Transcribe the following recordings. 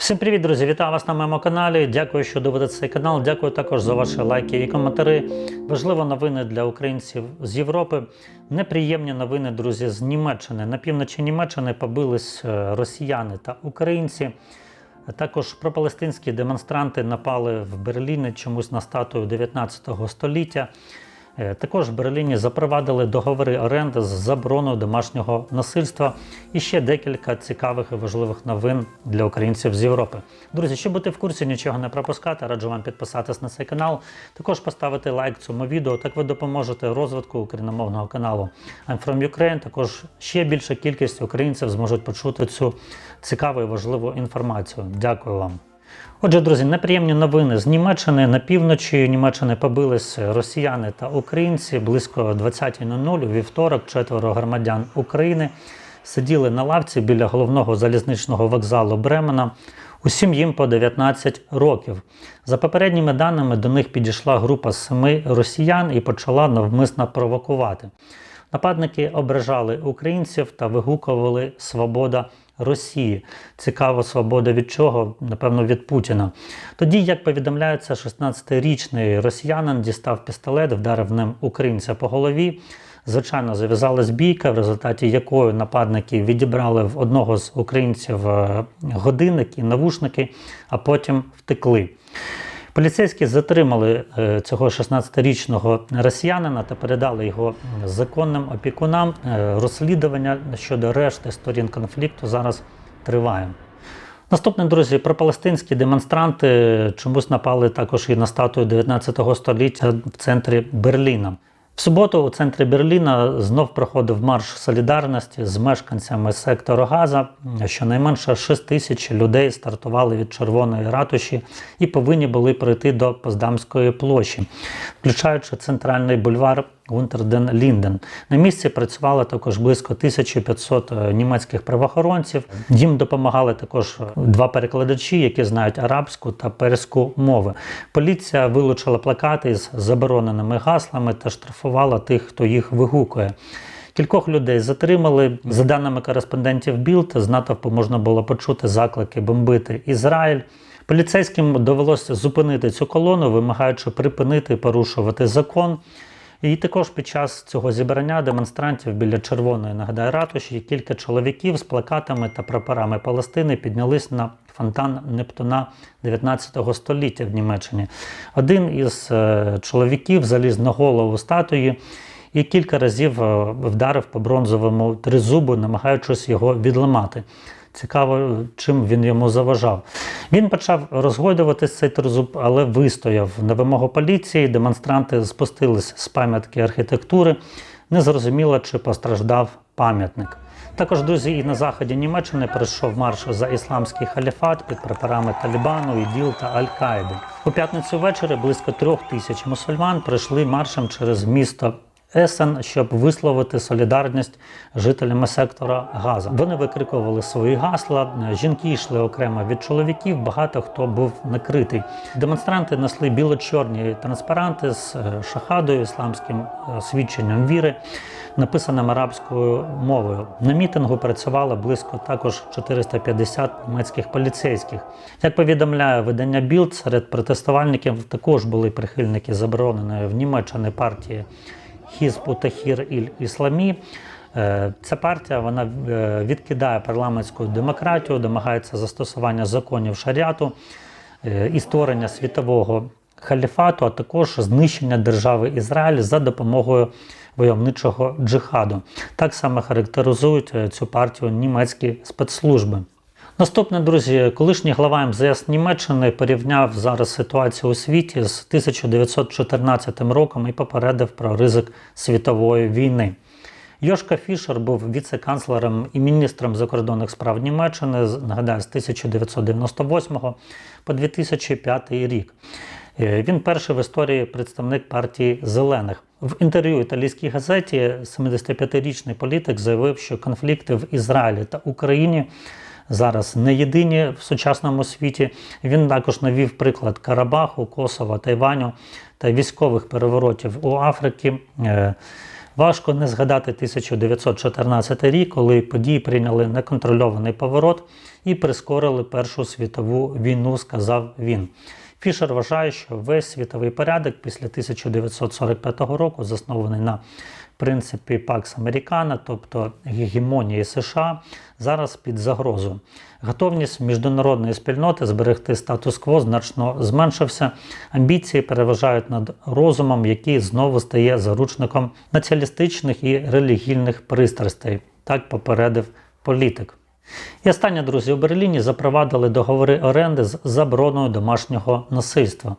Всім привіт, друзі! Вітаю вас на моєму каналі. Дякую, що дивитесь цей канал. Дякую також за ваші лайки і коментарі. Важливі новини для українців з Європи. Неприємні новини, друзі, з Німеччини. На півночі Німеччини побились е, росіяни та українці. Також пропалестинські демонстранти напали в Берліні чомусь на статую 19 століття. Е, Також в Берліні запровадили договори оренди з забороною домашнього насильства і ще декілька цікавих і важливих новин для українців з Європи. Друзі, щоб бути в курсі, нічого не пропускати, раджу вам підписатись на цей канал. Також поставити лайк цьому відео. Так ви допоможете розвитку україномовного каналу I'm from Ukraine. Також ще більша кількість українців зможуть почути цю цікаву і важливу інформацію. Дякую вам. Отже, друзі, неприємні новини з Німеччини. На півночі Німеччини побились росіяни та українці близько 20.00 у вівторок. Четверо громадян України сиділи на лавці біля головного залізничного вокзалу Бремена. Усім їм по 19 років. За попередніми даними, до них підійшла група семи росіян і почала навмисно провокувати. Нападники ображали українців та вигукували Свобода Росії. Цікаво, свобода від чого? Напевно, від Путіна. Тоді, як повідомляється, 16-річний росіянин дістав пістолет, вдарив ним українця по голові. Звичайно, зав'язалась бійка, в результаті якої нападники відібрали в одного з українців е, годинник і навушники, а потім втекли. Поліцейські затримали е, цього 16-річного росіянина та передали його законним опікунам. Е, Розслідування щодо решти сторін конфлікту зараз триває. Наступне, друзі, пропалестинські демонстранти чомусь напали також і на статую 19 століття в центрі Берліна. В суботу у центрі Берліна знов проходив марш солідарності з мешканцями сектору Газа. Щонайменше 6 тисяч людей стартували від червоної ратуші і повинні були прийти до Поздамської площі, включаючи центральний бульвар Гунтерден Лінден. На місці працювало також близько 1500 німецьких правоохоронців. Їм допомагали також два перекладачі, які знають арабську та перську мови. Поліція вилучила плакати з забороненими гаслами та штрафувала тих, хто їх вигукує. Кількох людей затримали. За даними кореспондентів Білд, з натовпу можна було почути заклики бомбити Ізраїль. Поліцейським довелося зупинити цю колону, вимагаючи припинити порушувати закон. І також під час цього зібрання демонстрантів біля червоної нагадаю ратуші кілька чоловіків з плакатами та прапорами Палестини піднялись на фонтан Нептуна 19 століття в Німеччині. Один із е, чоловіків заліз на голову статуї і кілька разів е, вдарив по бронзовому тризубу, намагаючись його відламати. Цікаво, чим він йому заважав. Він почав розгойдуватись цей тризуб, але вистояв на вимогу поліції. Демонстранти спустились з пам'ятки архітектури. Незрозуміло, чи постраждав пам'ятник. Також, друзі, і на заході Німеччини пройшов марш за ісламський халіфат під прапорами Талібану, ІДІЛ та Аль-Каїди. У п'ятницю ввечері близько трьох тисяч мусульман прийшли маршем через місто Есен, щоб висловити солідарність жителями сектора Газа. Вони викрикували свої гасла. Жінки йшли окремо від чоловіків. Багато хто був накритий. Демонстранти несли біло-чорні транспаранти з е, шахадою, ісламським е, свідченням віри, написаним арабською мовою. На мітингу працювало близько також 450 німецьких поліцейських. Як повідомляє видання Білд, серед протестувальників також були прихильники забороненої в Німеччині партії. Хізбу Тахір Іль Ісламі. Е, Ця партія вона е, відкидає парламентську демократію, домагається застосування законів шаріату е, і створення світового халіфату, а також знищення держави Ізраїль за допомогою войовничого джихаду. Так само характеризують цю партію німецькі спецслужби. Наступне, друзі, колишній глава МЗС Німеччини порівняв зараз ситуацію у світі з 1914 роком і попередив про ризик світової війни. Йошка Фішер був віце-канцлером і міністром закордонних справ Німеччини, нагадаю, з 1998 по 2005 рік. Е, Він перший в історії представник партії зелених. В інтерв'ю італійській газеті 75-річний політик заявив, що конфлікти в Ізраїлі та Україні зараз не єдині в сучасному світі. Він також навів приклад Карабаху, Косова, Тайваню та військових переворотів у Африці. Е, Важко не згадати 1914 рік, коли події прийняли неконтрольований поворот і прискорили Першу світову війну, сказав він. Фішер вважає, що весь світовий порядок після 1945 року заснований на принципі Пакс Американа, тобто гегемонії США, зараз під загрозою. Готовність міжнародної спільноти зберегти статус-кво значно зменшився. Амбіції переважають над розумом, який знову стає заручником націоналістичних і релігійних пристрастей. Так попередив політик. І останнє, друзі, у Берліні запровадили договори оренди з забороною домашнього насильства.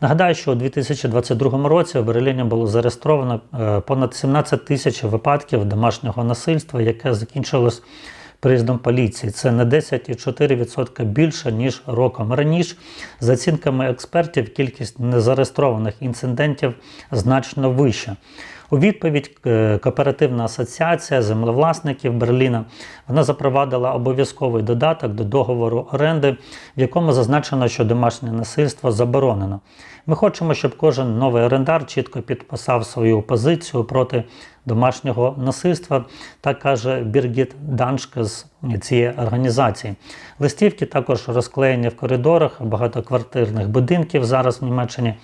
Нагадаю, що у 2022 році у Берліні було зареєстровано е, понад 17 тисяч випадків домашнього насильства, яке закінчилось приїздом поліції. Це на 10,4% більше, ніж роком раніше. За оцінками експертів, кількість незареєстрованих інцидентів значно вища. У відповідь е, кооперативна асоціація землевласників Берліна вона запровадила обов'язковий додаток до договору оренди, в якому зазначено, що домашнє насильство заборонено. Ми хочемо, щоб кожен новий орендар чітко підписав свою позицію проти домашнього насильства, так каже Біргіт Даншке з цієї організації. Листівки також розклеєні в коридорах багатоквартирних будинків зараз в Німеччині.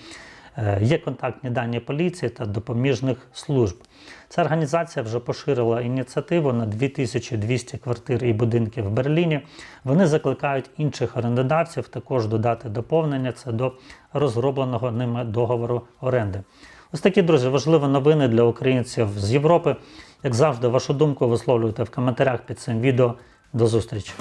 Е, Є контактні дані поліції та допоміжних служб. Ця організація вже поширила ініціативу на 2200 квартир і будинків в Берліні. Вони закликають інших орендодавців також додати доповнення це до розробленого ними договору оренди. Ось такі, друзі, важливі новини для українців з Європи. Як завжди, вашу думку висловлюйте в коментарях під цим відео. До зустрічі!